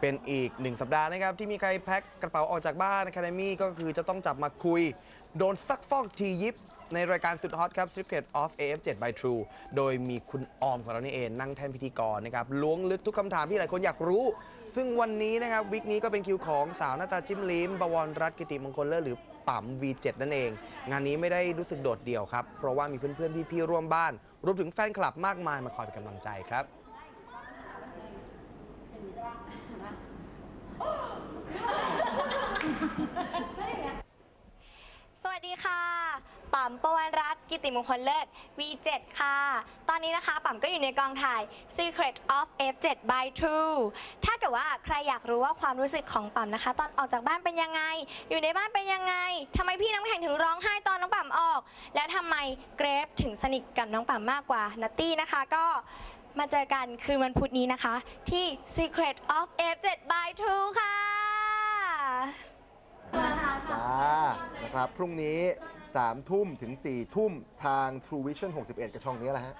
เป็นอีกหนึ่งสัปดาห์นะครับ ที่มีใครแพ็คกระเป๋าออกจากบ้าน Academy ก็คือจะต้องจับมาคุย โดนซักฟอกทียิบ ในรายการสุดฮอตครับ Secret of AF7 by True โดยมีคุณออมของเรานี่เองนั่งแทนพิธีกรนะครับล้วงลึกทุกคำถามที่หลายคนอยากรู้ ซึ่งวันนี้นะครับวิกนี้ก็เป็นคิวของสาวหน้าตาจิ้มลิ้มบวรรัตน์กิติมงคลเลิศหรือปั๊ม V7 นั่นเอง งานนี้ไม่ได้รู้สึกโดดเดี่ยวครับ เพราะว่ามีเพื่อนๆ พี่ๆ ร่วมบ้าน รวมถึงแฟนคลับมากมายมาคอยเป็นกำลังใจครับ สวัสดีค่ะป๋ำประวันรัตกิติมงคลเลิศ V7 ค่ะ ตอนนี้นะคะป๋ำก็อยู่ในกองถ่าย Secret of F7 by 2ถ้าเกิดว่าใครอยากรู้ว่าความรู้สึกของป๋ำนะคะ ตอนออกจากบ้านเป็นยังไง อยู่ในบ้านเป็นยังไงทำไมพี่น้ำแข่งถึงร้องไห้ตอนน้องป๋ำออก และทำไมเกรฟถึงสนิทกับน้องป๋ำมากกว่านัตตี้นะคะ ก็มาเจอกันคืนวันพุธนี้นะคะ ที่ Secret of F7 by 2 พรุ่งนี้3ทุ่มถึง4ทุ่มทาง True Vision 61 กับช่องนี้แหละฮะ